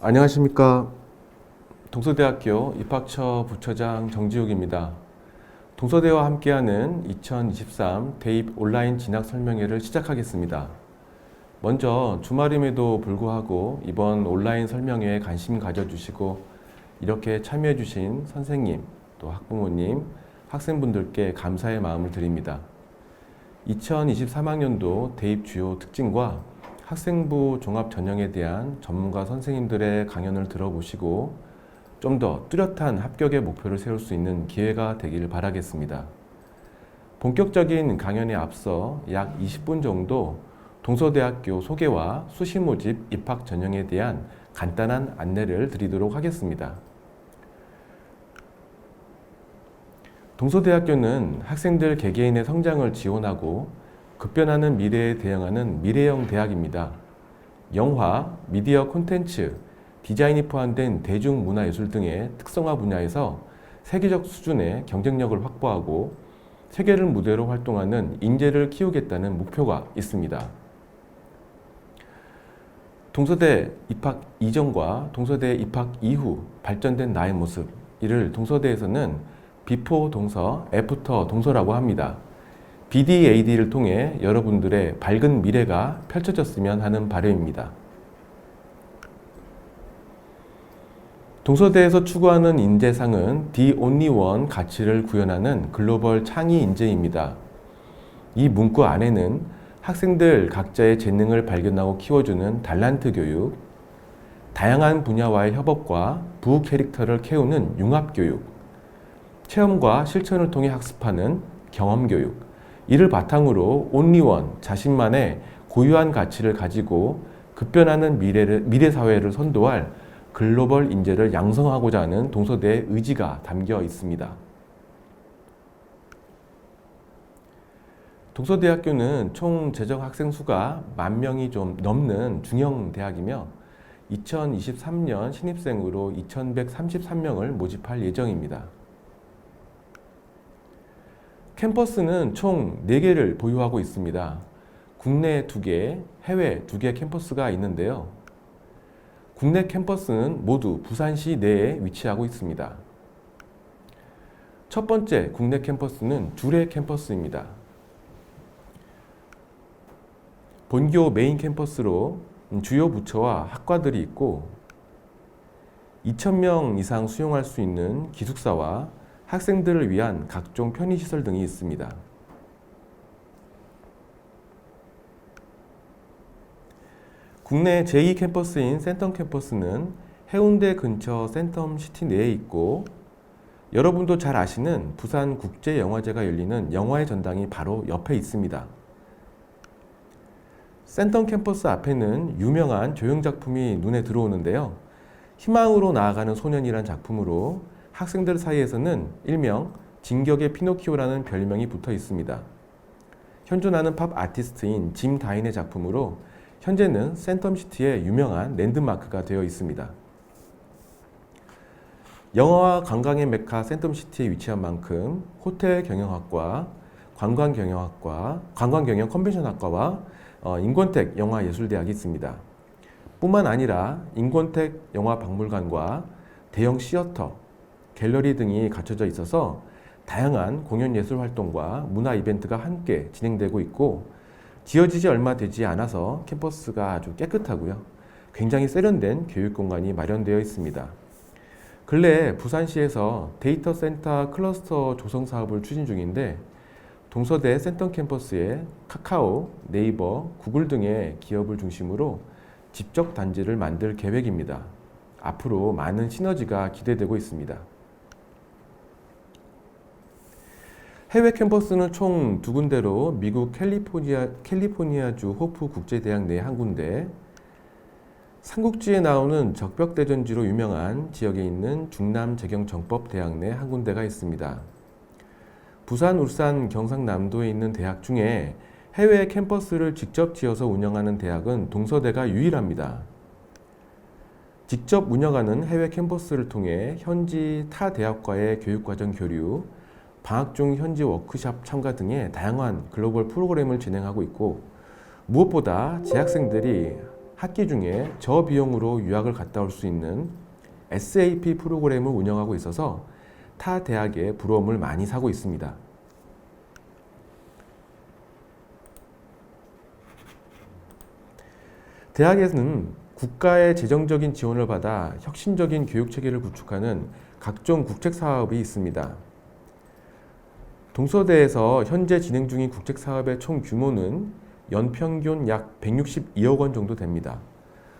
안녕하십니까. 동서대학교 입학처 부처장 정지욱입니다. 동서대와 함께하는 2023 대입 온라인 진학 설명회를 시작하겠습니다. 먼저 주말임에도 불구하고 이번 온라인 설명회에 관심 가져주시고 이렇게 참여해주신 선생님, 또 학부모님, 학생분들께 감사의 마음을 드립니다. 2023학년도 대입 주요 특징과 학생부 종합 전형에 대한 전문가 선생님들의 강연을 들어보시고 좀 더 뚜렷한 합격의 목표를 세울 수 있는 기회가 되길 바라겠습니다. 본격적인 강연에 앞서 약 20분 정도 동서대학교 소개와 수시 모집 입학 전형에 대한 간단한 안내를 드리도록 하겠습니다. 동서대학교는 학생들 개개인의 성장을 지원하고 급변하는 미래에 대응하는 미래형 대학입니다. 영화, 미디어 콘텐츠, 디자인이 포함된 대중문화예술 등의 특성화 분야에서 세계적 수준의 경쟁력을 확보하고 세계를 무대로 활동하는 인재를 키우겠다는 목표가 있습니다. 동서대 입학 이전과 동서대 입학 이후 발전된 나의 모습, 이를 동서대에서는 비포 동서, 애프터 동서라고 합니다. BDAD를 통해 여러분들의 밝은 미래가 펼쳐졌으면 하는 바람입니다. 동서대에서 추구하는 인재상은 The Only One 가치를 구현하는 글로벌 창의 인재입니다. 이 문구 안에는 학생들 각자의 재능을 발견하고 키워주는 달란트 교육, 다양한 분야와의 협업과 부 캐릭터를 키우는 융합 교육, 체험과 실천을 통해 학습하는 경험 교육, 이를 바탕으로 온리원 자신만의 고유한 가치를 가지고 급변하는 미래를, 미래 사회를 선도할 글로벌 인재를 양성하고자 하는 동서대의 의지가 담겨 있습니다. 동서대학교는 총 재정 학생 수가 만 명이 좀 넘는 중형 대학이며 2023년 신입생으로 2133명을 모집할 예정입니다. 캠퍼스는 총 4개를 보유하고 있습니다. 국내 2개, 해외 2개 캠퍼스가 있는데요. 국내 캠퍼스는 모두 부산시 내에 위치하고 있습니다. 첫 번째 국내 캠퍼스는 주례 캠퍼스입니다. 본교 메인 캠퍼스로 주요 부처와 학과들이 있고 2,000명 이상 수용할 수 있는 기숙사와 학생들을 위한 각종 편의시설 등이 있습니다. 국내 제2 캠퍼스인 센텀 캠퍼스는 해운대 근처 센텀 시티 내에 있고 여러분도 잘 아시는 부산 국제 영화제가 열리는 영화의 전당이 바로 옆에 있습니다. 센텀 캠퍼스 앞에는 유명한 조형 작품이 눈에 들어오는데요. 희망으로 나아가는 소년이란 작품으로 학생들 사이에서는 일명 진격의 피노키오라는 별명이 붙어 있습니다. 현존하는 팝 아티스트인 짐 다인의 작품으로 현재는 센텀시티의 유명한 랜드마크가 되어 있습니다. 영화와 관광의 메카 센텀시티에 위치한 만큼 호텔 경영학과, 관광 경영학과, 관광 경영 컨벤션학과와 어, 인권택 영화예술대학이 있습니다. 뿐만 아니라 인권택 영화박물관과 대형 시어터, 갤러리 등이 갖춰져 있어서 다양한 공연 예술 활동과 문화 이벤트가 함께 진행되고 있고 지어지지 얼마 되지 않아서 캠퍼스가 아주 깨끗하고요. 굉장히 세련된 교육 공간이 마련되어 있습니다. 근래 부산시에서 데이터 센터 클러스터 조성 사업을 추진 중인데 동서대 센터 캠퍼스에 카카오, 네이버, 구글 등의 기업을 중심으로 집적 단지를 만들 계획입니다. 앞으로 많은 시너지가 기대되고 있습니다. 해외 캠퍼스는 총 두 군데로 미국 캘리포니아, 캘리포니아주 호프 국제대학 내 한 군데, 삼국지에 나오는 적벽대전지로 유명한 지역에 있는 중남재경정법대학 내 한 군데가 있습니다. 부산, 울산, 경상남도에 있는 대학 중에 해외 캠퍼스를 직접 지어서 운영하는 대학은 동서대가 유일합니다. 직접 운영하는 해외 캠퍼스를 통해 현지 타 대학과의 교육과정 교류, 방학 중 현지 워크샵 참가 등의 다양한 글로벌 프로그램을 진행하고 있고 무엇보다 재학생들이 학기 중에 저비용으로 유학을 갔다 올 수 있는 SAP 프로그램을 운영하고 있어서 타 대학의 부러움을 많이 사고 있습니다. 대학에서는 국가의 재정적인 지원을 받아 혁신적인 교육 체계를 구축하는 각종 국책 사업이 있습니다. 동서대에서 현재 진행 중인 국책 사업의 총 규모는 연평균 약 162억 원 정도 됩니다.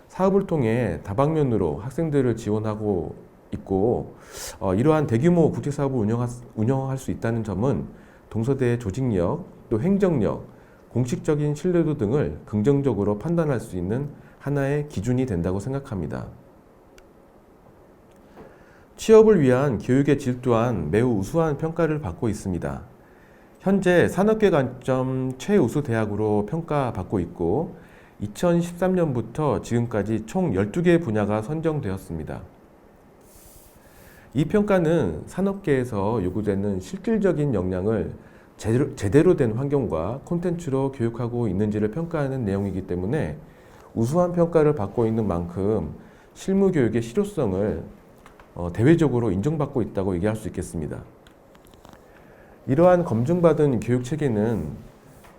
사업을 통해 다방면으로 학생들을 지원하고 있고 어, 이러한 대규모 국책 사업을 운영하, 운영할 수 있다는 점은 동서대의 조직력, 또 행정력, 공식적인 신뢰도 등을 긍정적으로 판단할 수 있는 하나의 기준이 된다고 생각합니다. 취업을 위한 교육의 질 또한 매우 우수한 평가를 받고 있습니다. 현재 산업계 관점 최우수 대학으로 평가받고 있고 2013년부터 지금까지 총 12개 분야가 선정되었습니다. 이 평가는 산업계에서 요구되는 실질적인 역량을 제대로, 제대로 된 환경과 콘텐츠로 교육하고 있는지를 평가하는 내용이기 때문에 우수한 평가를 받고 있는 만큼 실무 교육의 실효성을 어, 대외적으로 인정받고 있다고 얘기할 수 있겠습니다. 이러한 검증받은 교육 체계는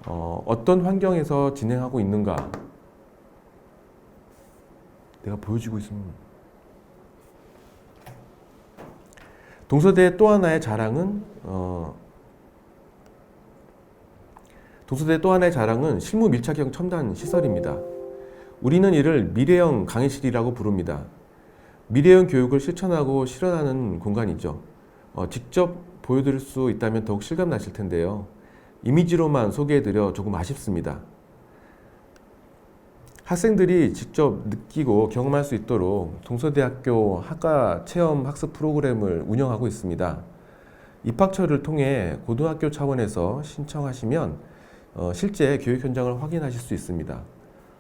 어, 어떤 환경에서 진행하고 있는가? 내가 보여주고 있으면 동서대의 또 하나의 자랑은 어, 동서대 또 하나의 자랑은 실무 밀착형 첨단 시설입니다. 우리는 이를 미래형 강의실이라고 부릅니다. 미래형 교육을 실천하고 실현하는 공간이죠. 어, 직접 보여드릴 수 있다면 더욱 실감 나실 텐데요. 이미지로만 소개해드려 조금 아쉽습니다. 학생들이 직접 느끼고 경험할 수 있도록 동서대학교 학과 체험 학습 프로그램을 운영하고 있습니다. 입학처를 통해 고등학교 차원에서 신청하시면 어, 실제 교육 현장을 확인하실 수 있습니다.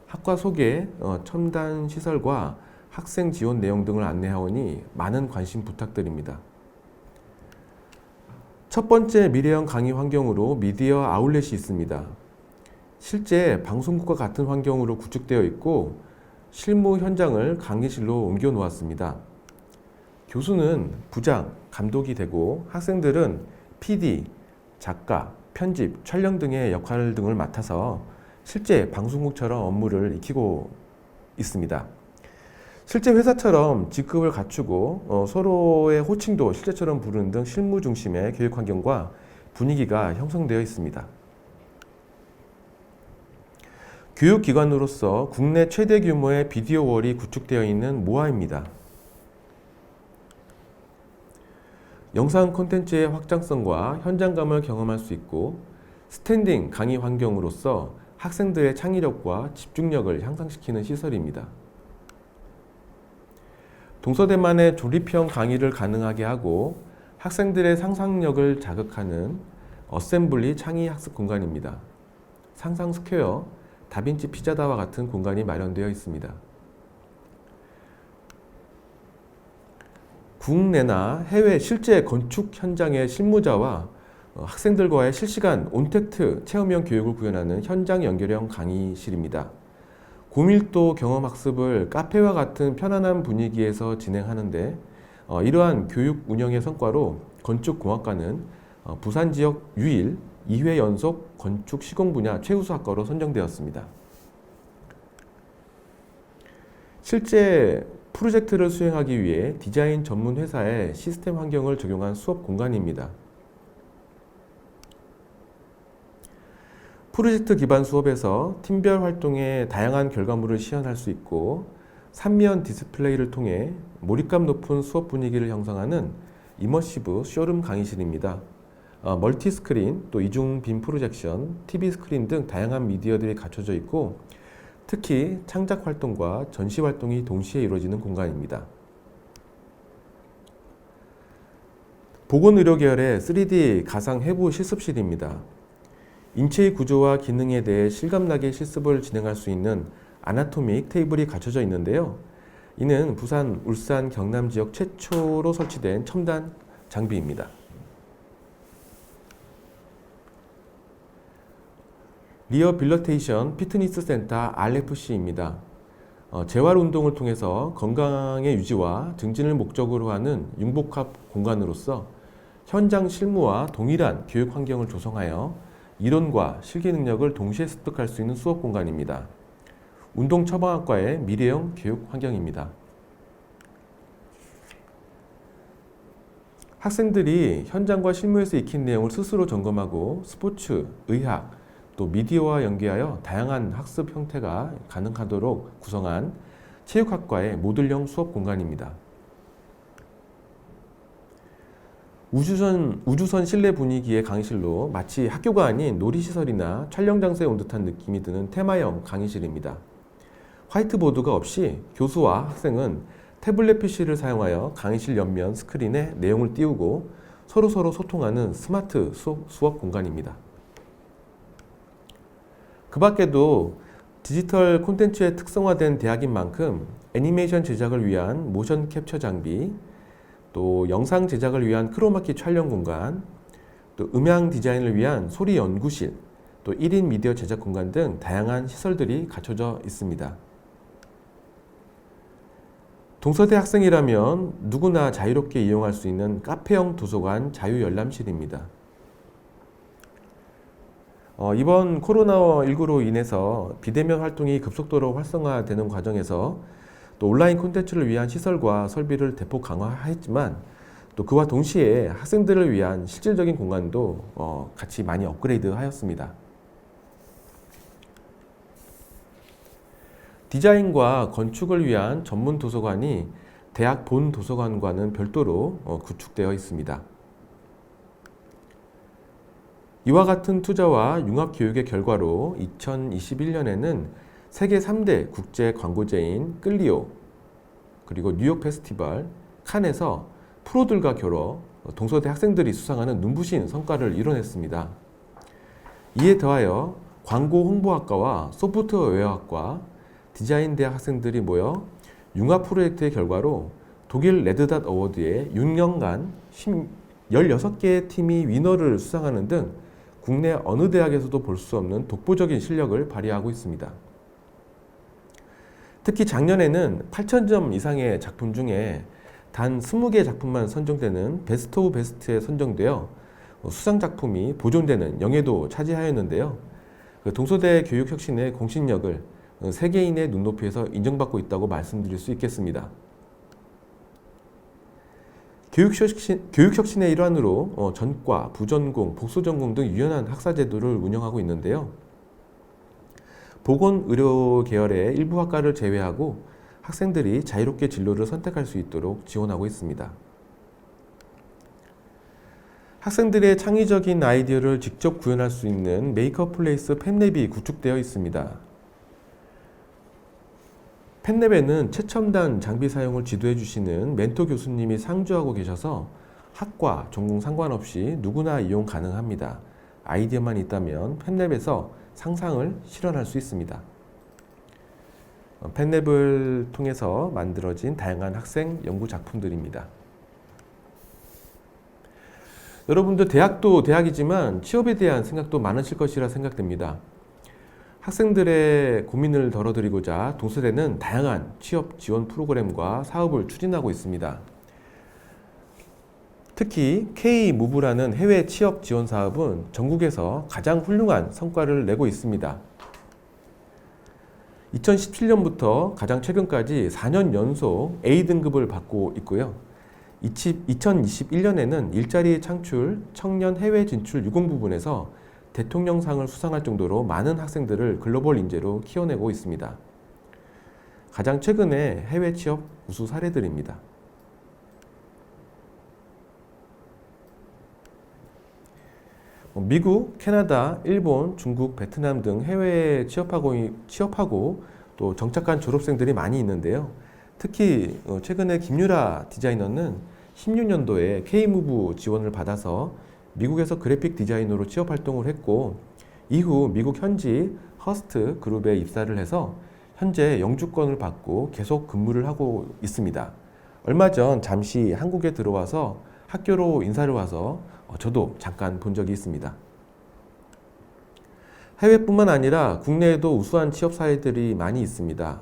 학과 소개, 어, 첨단 시설과 학생 지원 내용 등을 안내하오니 많은 관심 부탁드립니다. 첫 번째 미래형 강의 환경으로 미디어 아울렛이 있습니다. 실제 방송국과 같은 환경으로 구축되어 있고 실무 현장을 강의실로 옮겨 놓았습니다. 교수는 부장, 감독이 되고 학생들은 PD, 작가, 편집, 촬영 등의 역할 등을 맡아서 실제 방송국처럼 업무를 익히고 있습니다. 실제 회사처럼 직급을 갖추고 어, 서로의 호칭도 실제처럼 부르는 등 실무 중심의 교육 환경과 분위기가 형성되어 있습니다. 교육기관으로서 국내 최대 규모의 비디오월이 구축되어 있는 모아입니다. 영상 콘텐츠의 확장성과 현장감을 경험할 수 있고 스탠딩 강의 환경으로서 학생들의 창의력과 집중력을 향상시키는 시설입니다. 동서대만의 조립형 강의를 가능하게 하고 학생들의 상상력을 자극하는 어셈블리 창의 학습 공간입니다. 상상 스퀘어, 다빈치 피자다와 같은 공간이 마련되어 있습니다. 국내나 해외 실제 건축 현장의 실무자와 어, 학생들과의 실시간 온택트 체험형 교육을 구현하는 현장 연결형 강의실입니다. 고밀도 경험 학습을 카페와 같은 편안한 분위기에서 진행하는데 어, 이러한 교육 운영의 성과로 건축공학과는 어, 부산 지역 유일 2회 연속 건축 시공 분야 최우수 학과로 선정되었습니다. 실제 프로젝트를 수행하기 위해 디자인 전문 회사의 시스템 환경을 적용한 수업 공간입니다. 프로젝트 기반 수업에서 팀별 활동에 다양한 결과물을 시연할 수 있고 3면 디스플레이를 통해 몰입감 높은 수업 분위기를 형성하는 이머시브 쇼룸 강의실입니다. 어, 멀티 스크린, 또 이중 빔 프로젝션, TV 스크린 등 다양한 미디어들이 갖춰져 있고 특히 창작 활동과 전시 활동이 동시에 이루어지는 공간입니다. 보건의료 계열의 3D 가상 해부 실습실입니다. 인체의 구조와 기능에 대해 실감나게 실습을 진행할 수 있는 아나토믹 테이블이 갖춰져 있는데요. 이는 부산, 울산, 경남 지역 최초로 설치된 첨단 장비입니다. 리어 빌러테이션 피트니스 센터 RFC입니다. 어, 재활 운동을 통해서 건강의 유지와 증진을 목적으로 하는 융복합 공간으로서 현장 실무와 동일한 교육 환경을 조성하여 이론과 실기 능력을 동시에 습득할 수 있는 수업 공간입니다. 운동 처방학과의 미래형 교육 환경입니다. 학생들이 현장과 실무에서 익힌 내용을 스스로 점검하고 스포츠, 의학, 또 미디어와 연계하여 다양한 학습 형태가 가능하도록 구성한 체육학과의 모듈형 수업 공간입니다. 우주선, 우주선 실내 분위기의 강의실로 마치 학교가 아닌 놀이시설이나 촬영 장소에 온 듯한 느낌이 드는 테마형 강의실입니다. 화이트보드가 없이 교수와 학생은 태블릿 PC를 사용하여 강의실 옆면 스크린에 내용을 띄우고 서로서로 소통하는 스마트 수업, 공간입니다. 그 밖에도 디지털 콘텐츠에 특성화된 대학인 만큼 애니메이션 제작을 위한 모션 캡처 장비, 또 영상 제작을 위한 크로마키 촬영 공간, 또 음향 디자인을 위한 소리 연구실, 또 1인 미디어 제작 공간 등 다양한 시설들이 갖춰져 있습니다. 동서대 학생이라면 누구나 자유롭게 이용할 수 있는 카페형 도서관 자유열람실입니다. 어, 이번 코로나19로 인해서 비대면 활동이 급속도로 활성화되는 과정에서 또 온라인 콘텐츠를 위한 시설과 설비를 대폭 강화했지만 또 그와 동시에 학생들을 위한 실질적인 공간도 어, 같이 많이 업그레이드 하였습니다. 디자인과 건축을 위한 전문 도서관이 대학 본 도서관과는 별도로 어, 구축되어 있습니다. 이와 같은 투자와 융합 교육의 결과로 2021년에는 세계 3대 국제 광고제인 끌리오 그리고 뉴욕 페스티벌 칸에서 프로들과 겨뤄 동서대 학생들이 수상하는 눈부신 성과를 이뤄냈습니다. 이에 더하여 광고 홍보학과와 소프트웨어학과 디자인 대학 학생들이 모여 융합 프로젝트의 결과로 독일 레드닷 어워드에 6년간 16개의 팀이 위너를 수상하는 등 국내 어느 대학에서도 볼 수 없는 독보적인 실력을 발휘하고 있습니다. 특히 작년에는 8,000점 이상의 작품 중에 단 20개 작품만 선정되는 베스트 오브 베스트에 선정되어 수상 작품이 보존되는 영예도 차지하였는데요. 그 동서대 교육혁신의 공신력을 세계인의 눈높이에서 인정받고 있다고 말씀드릴 수 있겠습니다. 교육혁신, 교육혁신의 일환으로 어, 전과, 부전공, 복수전공 등 유연한 학사제도를 운영하고 있는데요. 보건의료 계열의 일부 학과를 제외하고 학생들이 자유롭게 진로를 선택할 수 있도록 지원하고 있습니다. 학생들의 창의적인 아이디어를 직접 구현할 수 있는 메이커 플레이스 팬랩이 구축되어 있습니다. 팬랩에는 최첨단 장비 사용을 지도해 주시는 멘토 교수님이 상주하고 계셔서 학과, 전공 상관없이 누구나 이용 가능합니다. 아이디어만 있다면 팬랩에서 상상을 실현할 수 있습니다. 어, 팬랩을 통해서 만들어진 다양한 학생 연구 작품들입니다. 여러분들 대학도 대학이지만 취업에 대한 생각도 많으실 것이라 생각됩니다. 학생들의 고민을 덜어드리고자 동서대는 다양한 취업 지원 프로그램과 사업을 추진하고 있습니다. 특히 K-무브라는 해외 취업 지원 사업은 전국에서 가장 훌륭한 성과를 내고 있습니다. 2017년부터 가장 최근까지 4년 연속 A등급을 받고 있고요. 2021년에는 일자리 창출, 청년 해외 진출 유공 부분에서 대통령상을 수상할 정도로 많은 학생들을 글로벌 인재로 키워내고 있습니다. 가장 최근의 해외 취업 우수 사례들입니다. 미국, 캐나다, 일본, 중국, 베트남 등 해외에 취업하고, 취업하고 또 정착한 졸업생들이 많이 있는데요. 특히 어, 최근에 김유라 디자이너는 16년도에 K무브 지원을 받아서 미국에서 그래픽 디자이너로 취업 활동을 했고 이후 미국 현지 허스트 그룹에 입사를 해서 현재 영주권을 받고 계속 근무를 하고 있습니다. 얼마 전 잠시 한국에 들어와서 학교로 인사를 와서 어, 저도 잠깐 본 적이 있습니다. 해외뿐만 아니라 국내에도 우수한 취업 사례들이 많이 있습니다.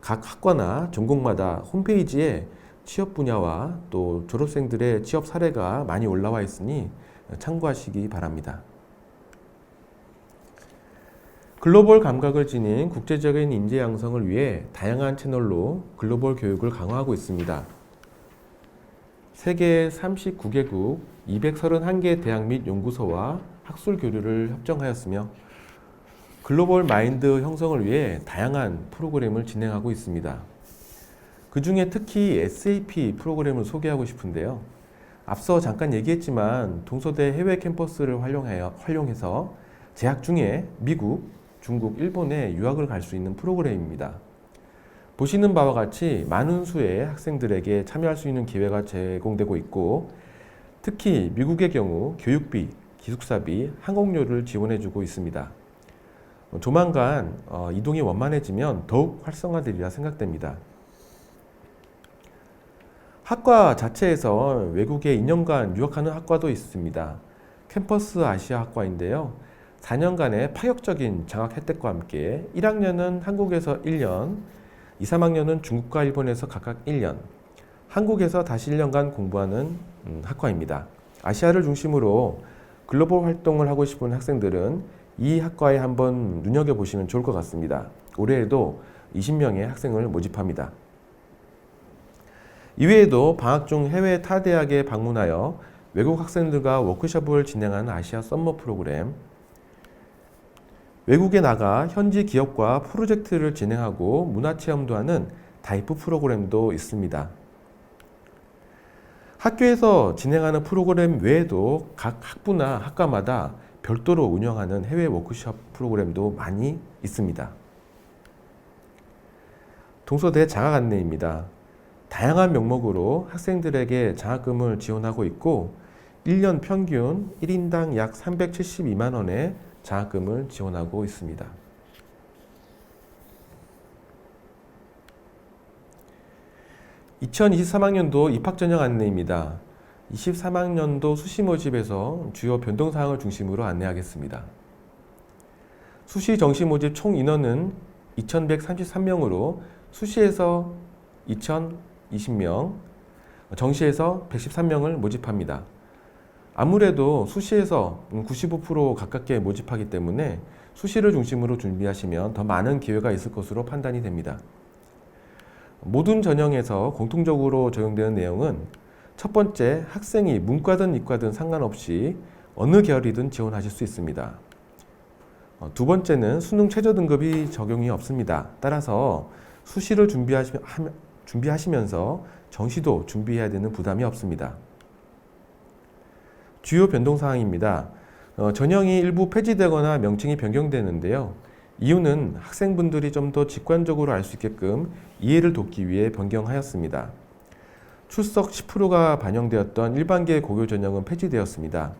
각 학과나 전공마다 홈페이지에 취업 분야와 또 졸업생들의 취업 사례가 많이 올라와 있으니 참고하시기 바랍니다. 글로벌 감각을 지닌 국제적인 인재 양성을 위해 다양한 채널로 글로벌 교육을 강화하고 있습니다. 세계 39개국 231개 대학 및 연구소와 학술 교류를 협정하였으며 글로벌 마인드 형성을 위해 다양한 프로그램을 진행하고 있습니다. 그 중에 특히 SAP 프로그램을 소개하고 싶은데요. 앞서 잠깐 얘기했지만 동서대 해외 캠퍼스를 활용해서 재학 중에 미국, 중국, 일본에 유학을 갈 수 있는 프로그램입니다. 보시는 바와 같이 많은 수의 학생들에게 참여할 수 있는 기회가 제공되고 있고 특히 미국의 경우 교육비, 기숙사비, 항공료를 지원해주고 있습니다. 조만간 어, 이동이 원만해지면 더욱 활성화되리라 생각됩니다. 학과 자체에서 외국에 2년간 유학하는 학과도 있습니다. 캠퍼스 아시아 학과인데요. 4년간의 파격적인 장학 혜택과 함께 1학년은 한국에서 1년, 2, 3학년은 중국과 일본에서 각각 1년, 한국에서 다시 1년간 공부하는 음, 학과입니다. 아시아를 중심으로 글로벌 활동을 하고 싶은 학생들은 이 학과에 한번 눈여겨보시면 좋을 것 같습니다. 올해에도 20명의 학생을 모집합니다. 이외에도 방학 중 해외 타 대학에 방문하여 외국 학생들과 워크숍을 진행하는 아시아 썸머 프로그램, 외국에 나가 현지 기업과 프로젝트를 진행하고 문화 체험도 하는 다이프 프로그램도 있습니다. 학교에서 진행하는 프로그램 외에도 각 학부나 학과마다 별도로 운영하는 해외 워크숍 프로그램도 많이 있습니다. 동서대 장학 안내입니다. 다양한 명목으로 학생들에게 장학금을 지원하고 있고 1년 평균 1인당 약 372만 원의 장학금을 지원하고 있습니다. (2023학년도) 입학 전형 안내입니다. 23학년도 수시 모집에서 주요 변동 사항을 중심으로 안내하겠습니다. 수시 정시 모집 총 인원은 2,133명으로 수시에서 2,020명, 정시에서 113명을 모집합니다. 아무래도 수시에서 95% 가깝게 모집하기 때문에 수시를 중심으로 준비하시면 더 많은 기회가 있을 것으로 판단이 됩니다. 모든 전형에서 공통적으로 적용되는 내용은 첫 번째, 학생이 문과든 이과든 상관없이 어느 계열이든 지원하실 수 있습니다. 어, 두 번째는 수능 최저 등급이 적용이 없습니다. 따라서 수시를 준비하시, 준비하시면서 정시도 준비해야 되는 부담이 없습니다. 주요 변동 사항입니다. 어, 전형이 일부 폐지되거나 명칭이 변경되는데요. 이유는 학생분들이 좀 더 직관적으로 알 수 있게끔 이해를 돕기 위해 변경하였습니다. 출석 10%가 반영되었던 일반계 고교 전형은 폐지되었습니다.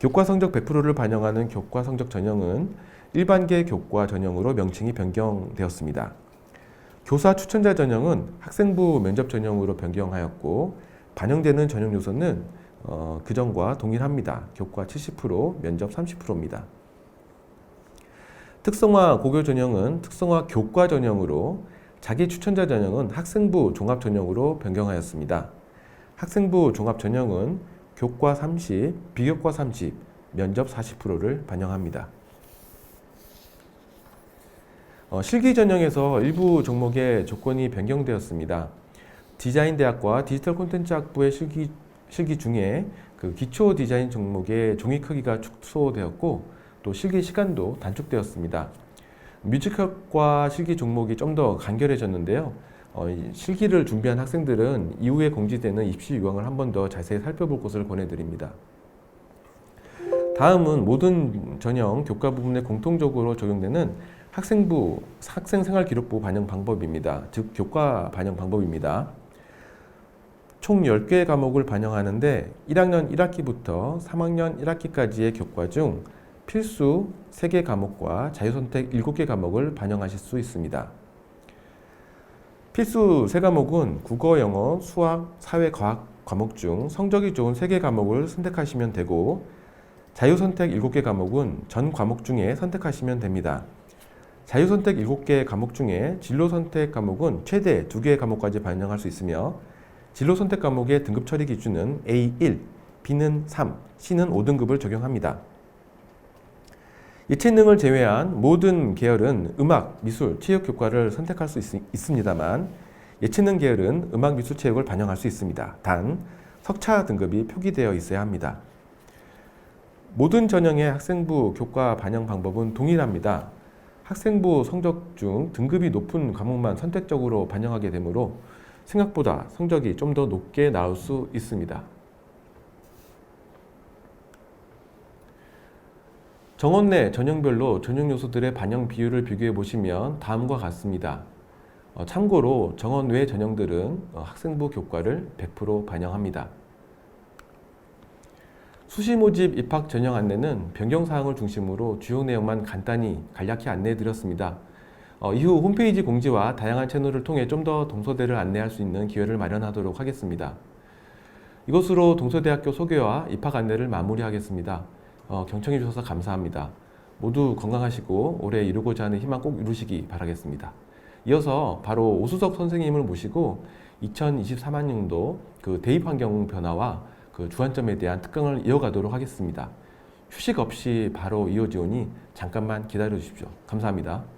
교과 성적 100%를 반영하는 교과 성적 전형은 일반계 교과 전형으로 명칭이 변경되었습니다. 교사 추천자 전형은 학생부 면접 전형으로 변경하였고 반영되는 전형 요소는 어, 그전과 동일합니다. 교과 70%, 면접 30%입니다. 특성화 고교 전형은 특성화 교과 전형으로 자기 추천자 전형은 학생부 종합 전형으로 변경하였습니다. 학생부 종합 전형은 교과 30, 비교과 30, 면접 40%를 반영합니다. 어, 실기 전형에서 일부 종목의 조건이 변경되었습니다. 디자인 대학과 디지털 콘텐츠 학부의 실기, 실기 중에 그 기초 디자인 종목의 종이 크기가 축소되었고 또 실기 시간도 단축되었습니다. 뮤지컬과 실기 종목이 좀 더 간결해졌는데요. 어, 실기를 준비한 학생들은 이후에 공지되는 입시 유형을 한 번 더 자세히 살펴볼 것을 권해드립니다. 다음은 모든 전형 교과 부분에 공통적으로 적용되는 학생부 학생생활기록부 반영 방법입니다. 즉 교과 반영 방법입니다. 총 10개의 과목을 반영하는데 1학년 1학기부터 3학년 1학기까지의 교과 중 필수 3개 과목과 자유선택 7개 과목을 반영하실 수 있습니다. 필수 3과목은 국어, 영어, 수학, 사회, 과학 과목 중 성적이 좋은 3개 과목을 선택하시면 되고 자유선택 7개 과목은 전 과목 중에 선택하시면 됩니다. 자유선택 7개 과목 중에 진로선택 과목은 최대 2개의 과목까지 반영할 수 있으며 진로 선택 과목의 등급 처리 기준은 A1, B는 3, C는 5등급을 적용합니다. 예체능을 제외한 모든 계열은 음악, 미술, 체육 교과를 선택할 수 있, 있습니다만 예체능 계열은 음악, 미술, 체육을 반영할 수 있습니다. 단 석차 등급이 표기되어 있어야 합니다. 모든 전형의 학생부 교과 반영 방법은 동일합니다. 학생부 성적 중 등급이 높은 과목만 선택적으로 반영하게 되므로 생각보다 성적이 좀 더 높게 나올 수 있습니다. 정원 내 전형별로 전형 요소들의 반영 비율을 비교해 보시면 다음과 같습니다. 어, 참고로 정원 외 전형들은 어, 학생부 교과를 100% 반영합니다. 수시 모집 입학 전형 안내는 변경 사항을 중심으로 주요 내용만 간단히 간략히 안내해 드렸습니다. 어, 이후 홈페이지 공지와 다양한 채널을 통해 좀 더 동서대를 안내할 수 있는 기회를 마련하도록 하겠습니다. 이것으로 동서대학교 소개와 입학 안내를 마무리하겠습니다. 어, 경청해 주셔서 감사합니다. 모두 건강하시고 올해 이루고자 하는 희망 꼭 이루시기 바라겠습니다. 이어서 바로 오수석 선생님을 모시고 2023학년도 그 대입 환경 변화와 그 주안점에 대한 특강을 이어가도록 하겠습니다. 휴식 없이 바로 이어지오니 잠깐만 기다려 주십시오. 감사합니다.